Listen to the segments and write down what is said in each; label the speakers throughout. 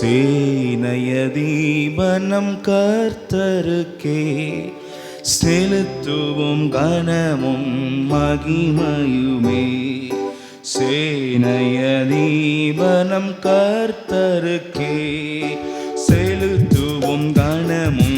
Speaker 1: சேனைய தீபனம் கர்த்தருக்கே. செலுத்துவும் கனமும் மகிமயுமே. சேனைய தீபனம் கர்த்தருக்கே. செலுத்துவும் கனமும்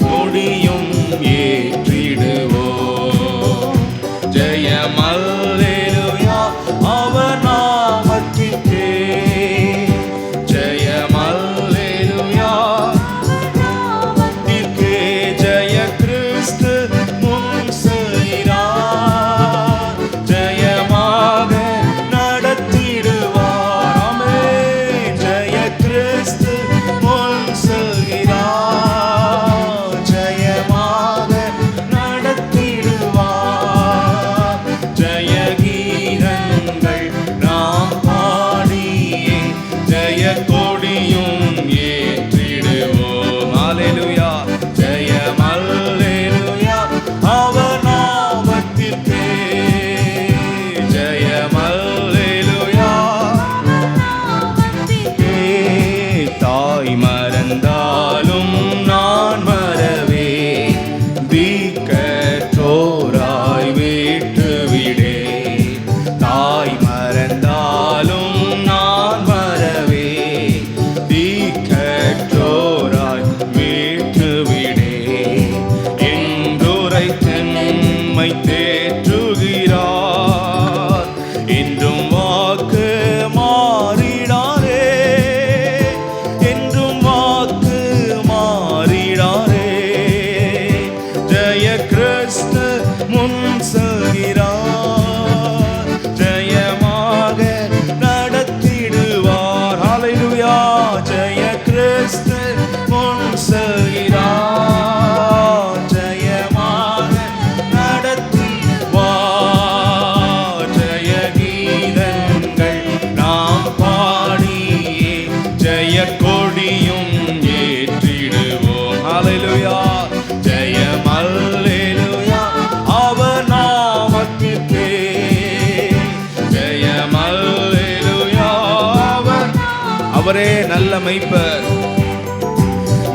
Speaker 1: நல்ல மெய்ப்பர்.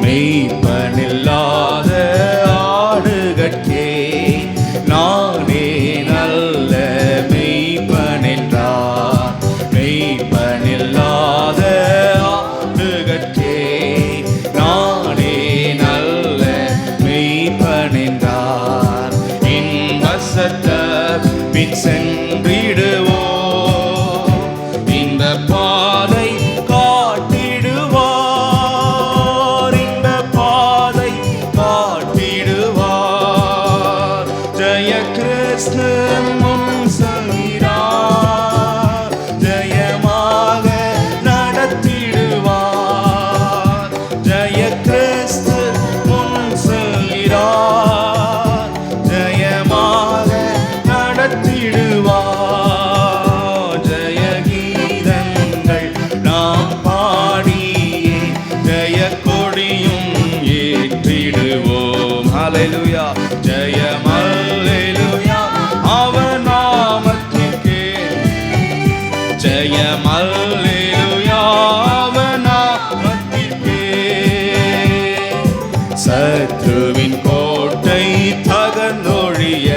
Speaker 1: மெய்ப்பனில்லா ஜெயமல்லேயாவனாமத்திற்கே சத்ருவின் கோட்டை தகர்ந்தொழிய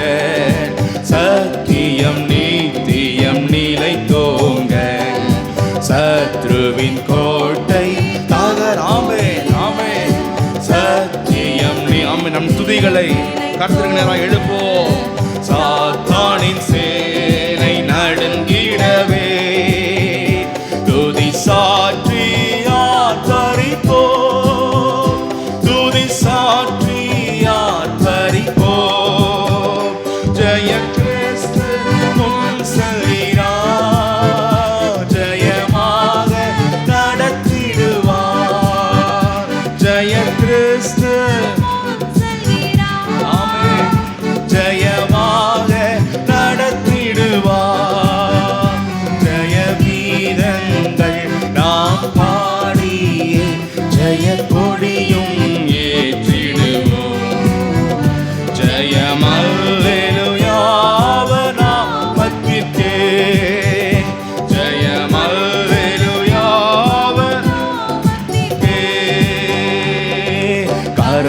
Speaker 1: சத்தியம் நீத்தியம் நிலை தோங்க. சத்ருவின் கோட்டை தகராமே நாமே. சத்தியம் நீ ஆமே நம் துதிகளை கருத்துக்கு நேரம் எழுப்போம்.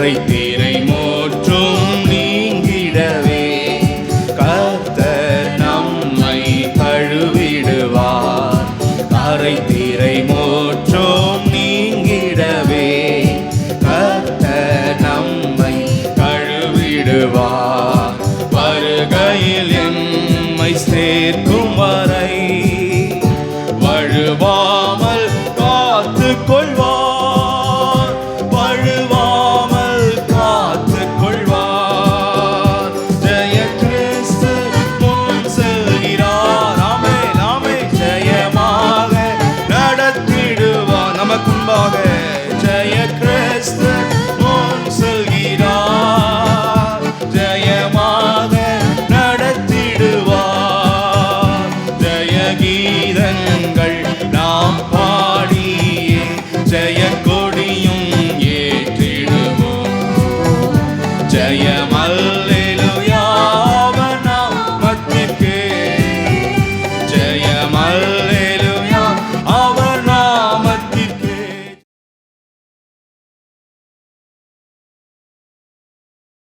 Speaker 1: பகை தீரை மோற்றும் நீங்கிடவே. கர்த்தர் நம்மை கழுவிடுவார் கரை தீரை மோற்றும் நீங்கிடவே. கர்த்தர் நம்மை கழுவிடுவார் வருகையில் எம்மை சேர்க்கும் வரை. வழுவாமல்